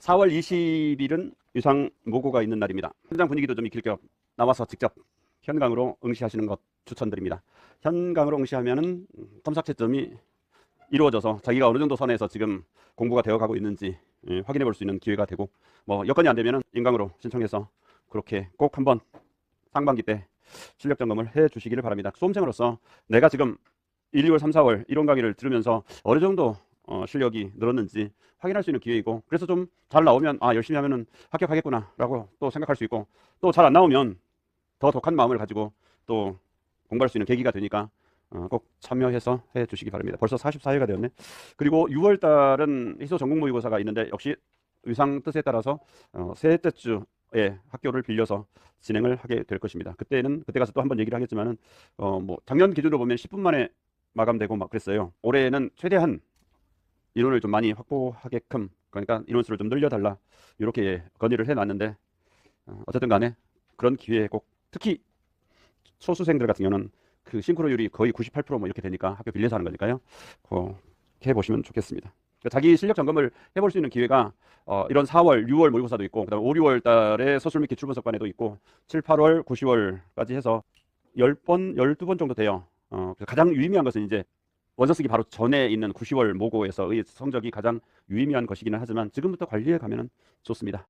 4월 20일은 유상 모고가 있는 날입니다. 현장 분위기도 좀 익힐 겸 나와서 직접 현강으로 응시하시는 것 추천드립니다. 현강으로 응시하면은 탐삭채점이 이루어져서 자기가 어느 정도 선에서 지금 공부가 되어가고 있는지 예, 확인해 볼 수 있는 기회가 되고 뭐 여건이 안 되면은 인강으로 신청해서 그렇게 꼭 한번 상반기 때 실력 점검을 해 주시기를 바랍니다. 수험생으로서 내가 지금 1, 2월, 3, 4월 이론 강의를 들으면서 어느 정도 어, 실력이 늘었는지 확인할 수 있는 기회이고 그래서 좀 잘 나오면 아 열심히 하면은 합격하겠구나 라고 또 생각할 수 있고 또 잘 안 나오면 더 독한 마음을 가지고 또 공부할 수 있는 계기가 되니까 어, 꼭 참여해서 해 주시기 바랍니다. 벌써 44회가 되었네. 그리고 6월 달은 희소 전국 모의고사가 있는데 역시 의상 뜻에 따라서 어, 셋째 주에 학교를 빌려서 진행을 하게 될 것입니다. 그때는 그때 가서 또 한번 얘기를 하겠지만은 어, 뭐 작년 기준으로 보면 10분 만에 마감되고 막 그랬어요. 올해는 최대한 인원을 좀 많이 확보하게끔 그러니까 인원수를 좀 늘려달라 이렇게 건의를 해놨는데 어, 어쨌든 간에 그런 기회에 꼭 특히 소수생들 같은 경우는 그 싱크로율이 거의 98%뭐 이렇게 되니까 학교 빌려서 하는 거니까요. 그렇게 해보시면 좋겠습니다. 그러니까 자기 실력 점검을 해볼 수 있는 기회가 어, 이런 4월, 6월 모의고사도 있고 그다음에 5, 6월 달에 서술 및 기출 분석반에도 있고 7, 8월, 9, 10월까지 해서 10번, 12번 정도 돼요. 어, 가장 유의미한 것은 이제 원서 쓰기 바로 전에 있는 9, 10월 모고에서의 성적이 가장 유의미한 것이기는 하지만 지금부터 관리해 가면은 좋습니다.